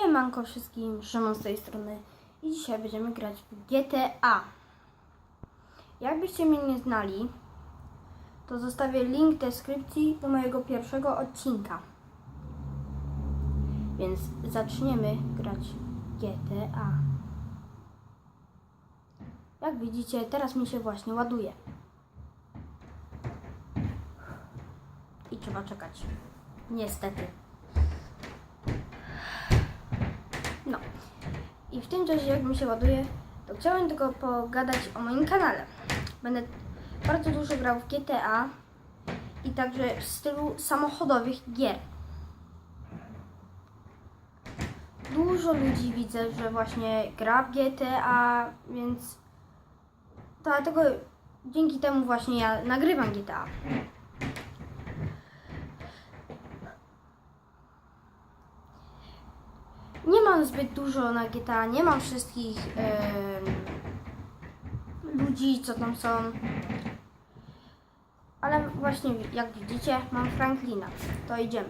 Siemanko wszystkim, Szymon z tej strony i dzisiaj będziemy grać w GTA. Jakbyście mnie nie znali, to zostawię link w deskrypcji do mojego pierwszego odcinka. Więc zaczniemy grać GTA. Jak widzicie, teraz mi się właśnie ładuje. I trzeba czekać. Niestety. No. I w tym czasie, jak mi się ładuje, to chciałem tylko pogadać o moim kanale. Będę bardzo dużo grał w GTA i także w stylu samochodowych gier. Dużo ludzi widzę, że właśnie gra w GTA, więc dlatego dzięki temu właśnie ja nagrywam GTA. Nie mam zbyt dużo na GTA, nie mam wszystkich ludzi, co tam są. Ale właśnie jak widzicie, mam Franklina. To idziemy.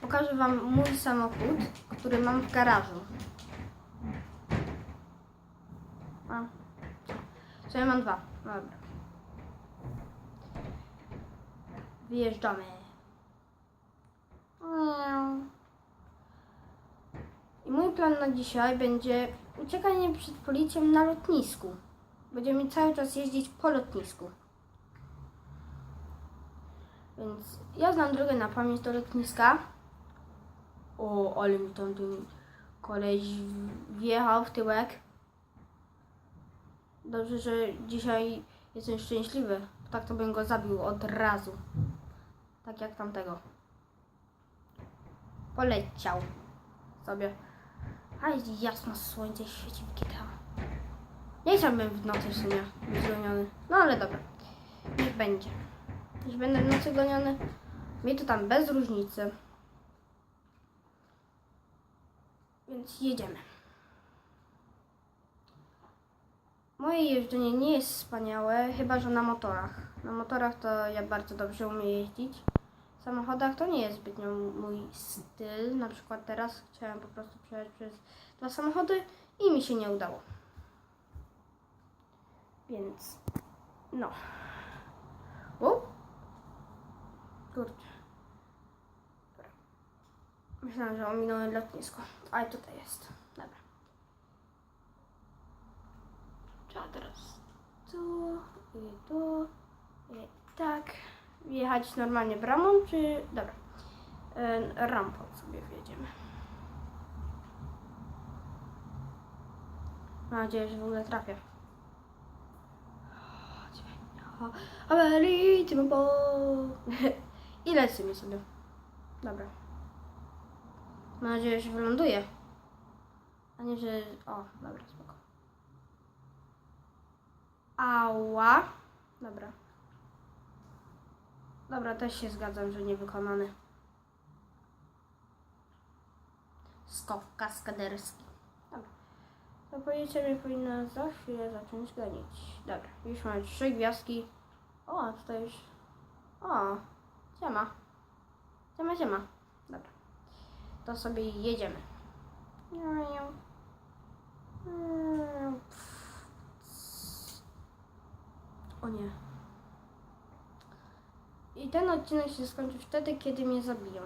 Pokażę Wam mój samochód, który mam w garażu. A. Co ja mam dwa? No Dobra. Wyjeżdżamy. Miau. Mój plan na dzisiaj będzie uciekanie przed policją na lotnisku. Będziemy cały czas jeździć po lotnisku. Więc ja znam drogę na pamięć do lotniska. O, ale mi tam ten koleś wjechał w tyłek. Dobrze, że dzisiaj jestem szczęśliwy. Tak to bym go zabił od razu. Tak jak tamtego. Poleciał sobie. Ale jasno słońce świeci w GTA. Nie chciałbym w nocy w sumie być goniony. No ale dobra. Niech będzie. Jeśli będę w nocy goniony, mi to tam bez różnicy. Więc jedziemy. Moje jeżdżenie nie jest wspaniałe, chyba że na motorach. Na motorach to ja bardzo dobrze umiem jeździć. Samochodach to nie jest zbytnio mój styl. Na przykład teraz chciałem po prostu przejechać przez dwa samochody i mi się nie udało. Więc no. O! Kurczę. Dobra. Myślałam, że ominąłem lotnisko. Ale tutaj jest. Dobra. Trzeba teraz tu i tu i tak wjechać normalnie bramą, czy... Dobra. Rampą sobie wjedziemy. Mam nadzieję, że w ogóle trafię. Amelie, bo... I lecimy sobie. Dobra. Mam nadzieję, że wyląduję. A nie, że... O, dobra, spoko. Ała. Dobra. Dobra, też się zgadzam, że niewykonany. Skok kaskaderski. Dobra. To policja mnie powinna za chwilę zacząć gonić. Dobra, już mamy trzy gwiazdki. O, a tutaj już... O, siema. Siema, siema. Dobra. To sobie jedziemy. O nie. I ten odcinek się skończy wtedy, kiedy mnie zabiją.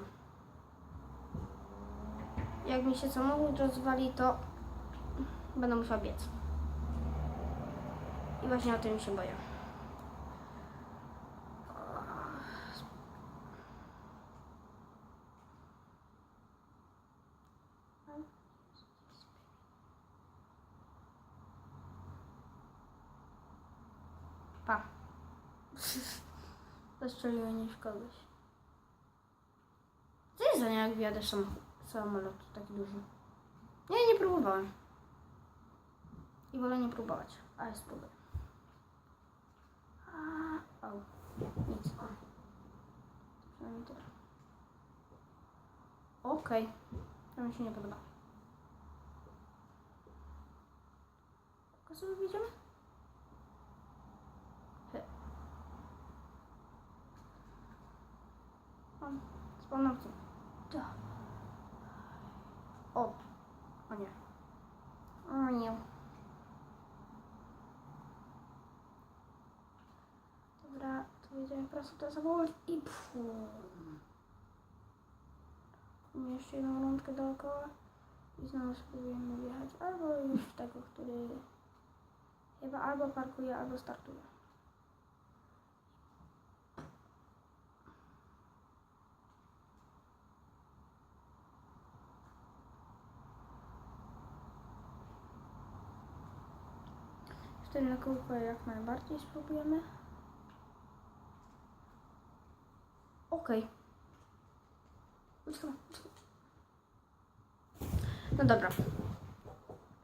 Jak mi się samochód rozwali, to będę musiał biec. I właśnie o tym się boję. Pa. Zastrzeliłem w kogoś. Co jest za nie, jak wjadę sam, samolot taki duży? Nie, nie próbowałem. I wolę nie próbować, ale spróbuję. A, Au, nic. Przynajmniej tyle. Okej, to mi się nie podoba. Sobie widzimy? O, z pomocą. Da. nie. O nie. Dobra, to jedziemy prosto do samolot i pfu. Mamy jeszcze jedną rundkę dookoła i znowu spróbujemy wjechać albo już w tego, który chyba albo parkuje, albo startuje. Na kółko jak najbardziej spróbujemy. Okej. Uciekamy, uciekamy. No dobra.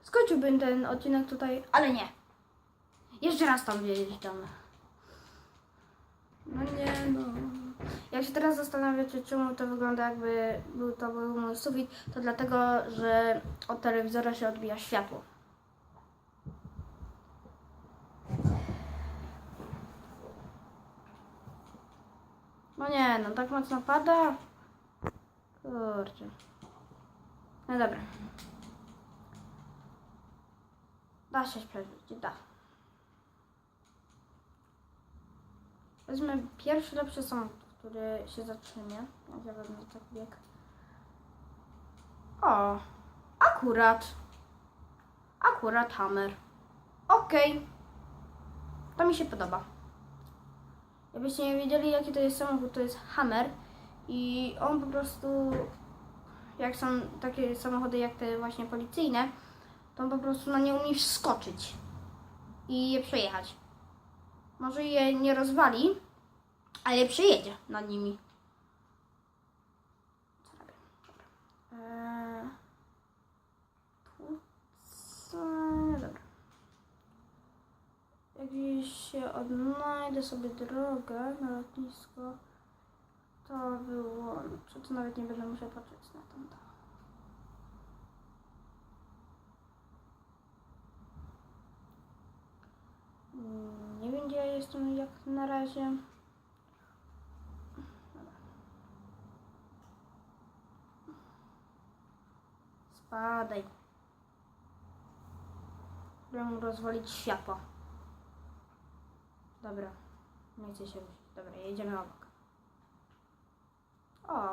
Skończyłbym ten odcinek tutaj, ale nie. Jeszcze raz tam wjeżdżamy. No nie no. Jak się teraz zastanawiacie, czemu to wygląda jakby był to był mój sufit, to dlatego, że od telewizora się odbija światło. Nie, no tak mocno pada. Kurczę. No dobra. Da się przeżyć, da. Wezmę pierwszy lepszy samochód, który się zatrzymie. Jak ja wezmę tak bieg. O, akurat. Akurat Hammer. Okej. To mi się podoba. Jakbyście nie wiedzieli, jaki to jest samochód, to jest Hammer i on po prostu, jak są takie samochody jak te właśnie policyjne, to on po prostu na nie umie skoczyć i je przejechać. Może je nie rozwali, ale przejedzie nad nimi. Co robię? Dobra. Eee, tu co? Dobra. Jak gdzieś się odnajdę sobie drogę na lotnisko, to wyłączę. To nawet nie będę musiał patrzeć na. Mm, Nie wiem gdzie ja jestem jak na razie. Spadaj. Mu rozwalić światło. Dobra. Nie chcę się ruszyć. Dobra, jedziemy obok. O,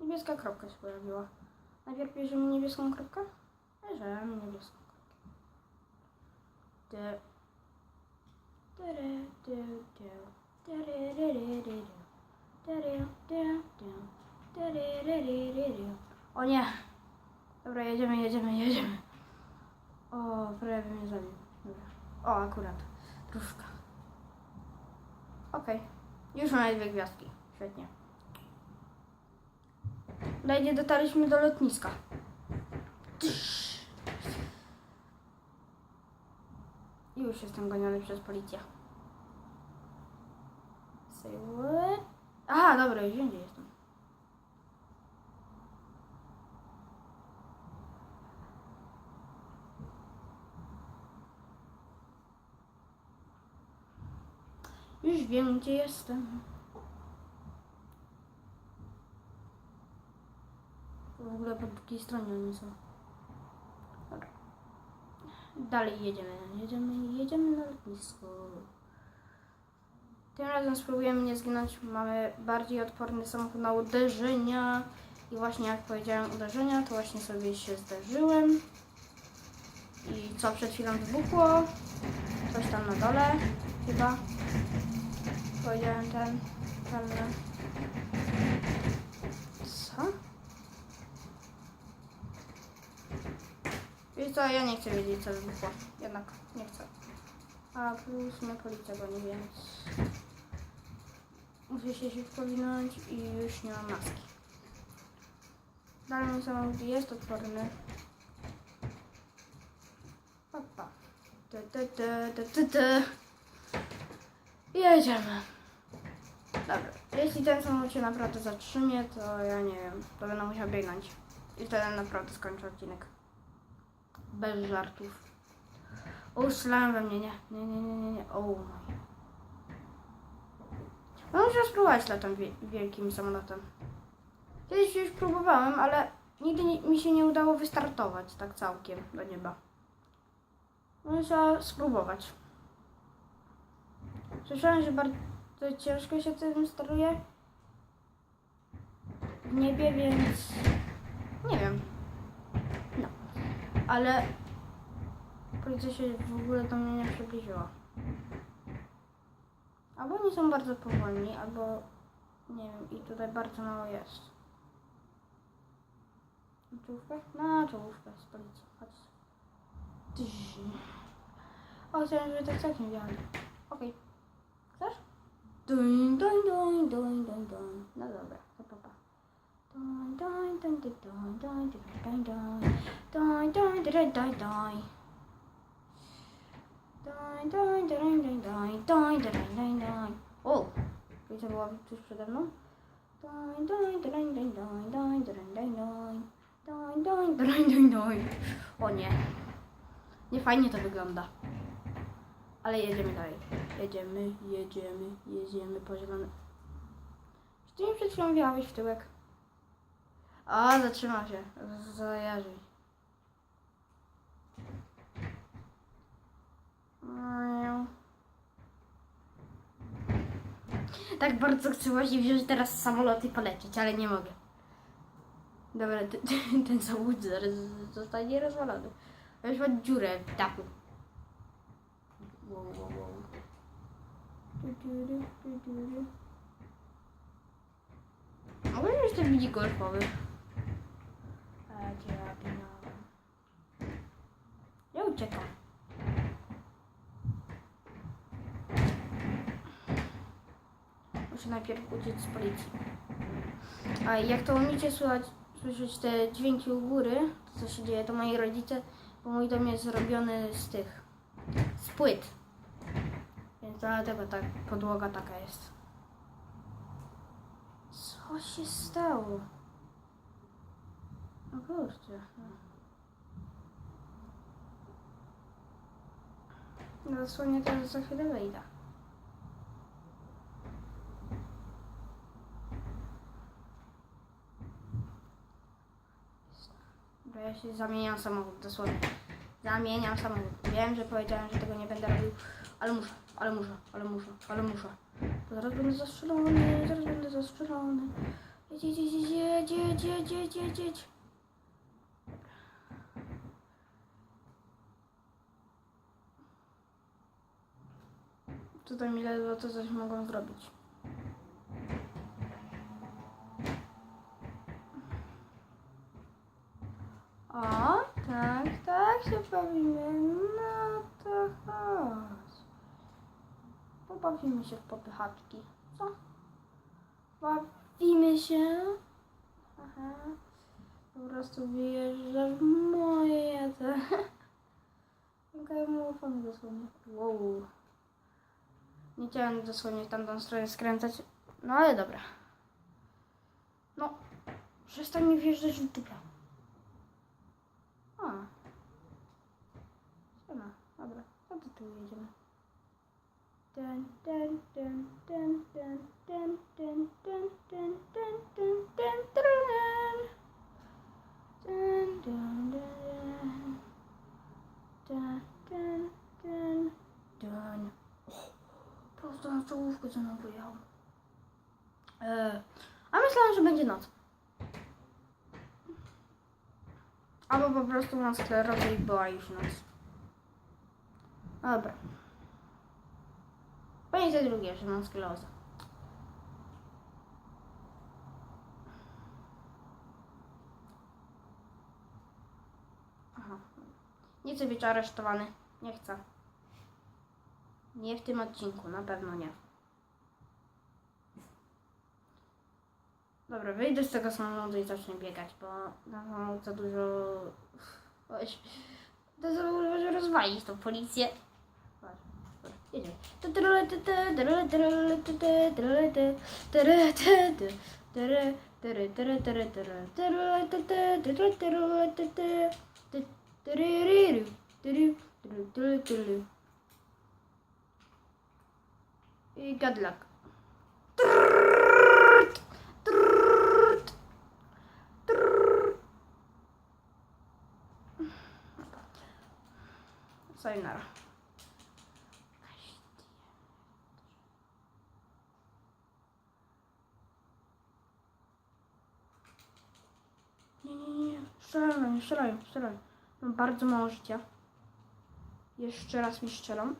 niebieska kropka się pojawiła. Najpierw bierzemy niebieską kropkę? Bierzemy niebieską kropkę. Ty. O nie! Dobra, jedziemy, jedziemy, jedziemy. O, prawie mnie zabił. Dobra. O, akurat. Różka. Okej. Już mamy dwie gwiazdki. Świetnie. Lejdzie dotarliśmy do lotniska. I już jestem goniony przez policję. Aha, dobra, już wiem gdzie jestem. Już wiem gdzie jestem. W ogóle po drugiej stronie oni są. Dalej jedziemy, jedziemy, jedziemy na lotnisko. Tym razem spróbujemy nie zginąć. Mamy bardziej odporny samochód na uderzenia. I właśnie jak powiedziałem uderzenia, to właśnie sobie się zderzyłem. I co przed chwilą wybuchło? Coś tam na dole chyba. Powiedziałem ten, ten. Co? Wiesz co, ja nie chcę wiedzieć co wybuchło. Jednak nie chcę. A plus mnie policja goni, więc muszę się szybko winąć i już nie mam maski. Dalej samochód jest odporny. Ty, ty. Jedziemy. Dobra, jeśli ten samochód się naprawdę zatrzymie, to ja nie wiem, to będę musiał biegnąć. I wtedy naprawdę skończę odcinek. Bez żartów. O, strzelałem we mnie, nie. Nie, nie, nie, nie, nie. O mój. No muszę spróbować latem wie- wielkim samolotem. Kiedyś już próbowałem, ale nigdy nie, mi się nie udało wystartować tak całkiem do nieba. Trzeba spróbować. Słyszałem, że bardzo ciężko się tym steruje w niebie, więc nie wiem. No, ale policja się w ogóle do mnie nie przybliżyła. Albo oni są bardzo powolni, albo nie wiem, i tutaj bardzo mało jest. Czołówkę? No, czołówkę z policji. Chodź. Tyż. O, chciałem, żeby tak całkiem działali. Okej. Chcesz? Duń, duń, duń, duń, duń, duń. No dobra, to papa. Duń, duń, duń, duń, duń, duń, duń, duń, duń. Duń, duń, duń, duń, duń. Duń, duń, duń, duń, duń, duń, duń, duń, duń. O! Policja była tuż przede mną. Duń, duń, duń, duń. O nie. Nie fajnie to wygląda. Ale jedziemy dalej. Jedziemy, jedziemy, jedziemy po zielone. Ty mi przed chwilą w tyłek? A, zatrzymał się. Zajarzyj. Tak bardzo chcę właśnie wziąć teraz samolot i polecieć, ale nie mogę. Dobra, ten, ten samochód zaraz zostanie rozwalony. Już ma dziurę w dachu. Wow, wow, wow. A może ten widzi golfowy? Ja uciekam. Muszę najpierw uciec z policji. A jak to umiecie słuchać, słyszeć te dźwięki u góry, to co się dzieje, to moi rodzice, bo mój dom jest zrobiony z tych, z płyt. Dlatego tak podłoga taka jest. Co się stało? O kurczę. No dosłownie teraz za chwilę wejdę. Dobra, ja się zamieniam samochód, dosłownie. Zamieniam samochód. Wiem, że powiedziałem, że tego nie będę robił, ale muszę, ale muszę, ale muszę, ale muszę. Bo zaraz będę zastrzelony, zaraz będę zastrzelony. Jedź, jedź, jedź, jedź, jedź, jedź, jedź, jedź, jedź. Tutaj mi ledwo to coś mogą zrobić. O, tak, tak się bawimy. No to chodź. Pobawimy się w popychaczki. Co? Bawimy się? Aha. Po prostu wyjeżdżasz moje te. Okej, fony dosłownie. Wow. Nie chciałem dosłownie w tamtą stronę skręcać. No ale dobra. No. Przestań mi wjeżdżać w dupę. A. Siema, dobra, to do tyłu jedziemy. Prosto na czołówkę ze mną. E, a myślałem, że będzie noc. Albo po prostu na sklerozie i była już noc. Dobra. Pamiętaj drugie, że mam sklerozę. Nie chcę być aresztowany. Nie chcę. Nie w tym odcinku, na pewno nie. Dobra, wyjdę z tego samochodu i zacznę biegać, bo mam za dużo... To za może rozwalić tą policję. И гадляк. Sayonara. Strzelają, strzelają. Mam bardzo mało życia. Jeszcze raz mi strzelam.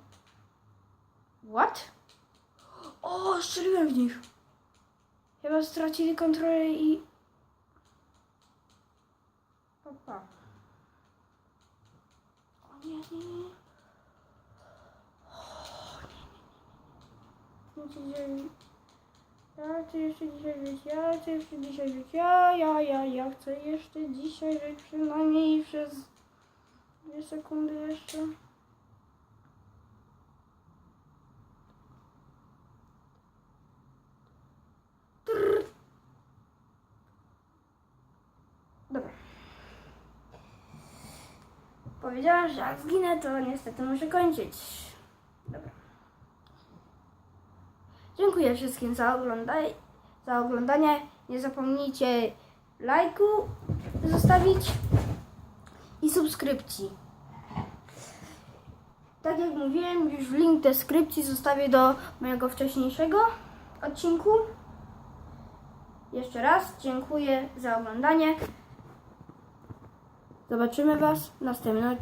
What? O, strzeliłem w nich. Chyba stracili kontrolę i... Papa. O nie, nie, nie. O, nie, nie, nie, nie. Ja chcę jeszcze dzisiaj żyć, ja chcę jeszcze dzisiaj żyć, ja, ja, ja, ja chcę jeszcze dzisiaj żyć przynajmniej przez dwie sekundy jeszcze. Dobra. Powiedziałam, że jak zginę, to niestety muszę kończyć. Dobra. Dziękuję wszystkim za, oglądaj, za oglądanie. Nie zapomnijcie lajku zostawić i subskrypcji. Tak jak mówiłem, już link deskrypcji zostawię do mojego wcześniejszego odcinku. Jeszcze raz dziękuję za oglądanie. Zobaczymy Was w następnym odcinku.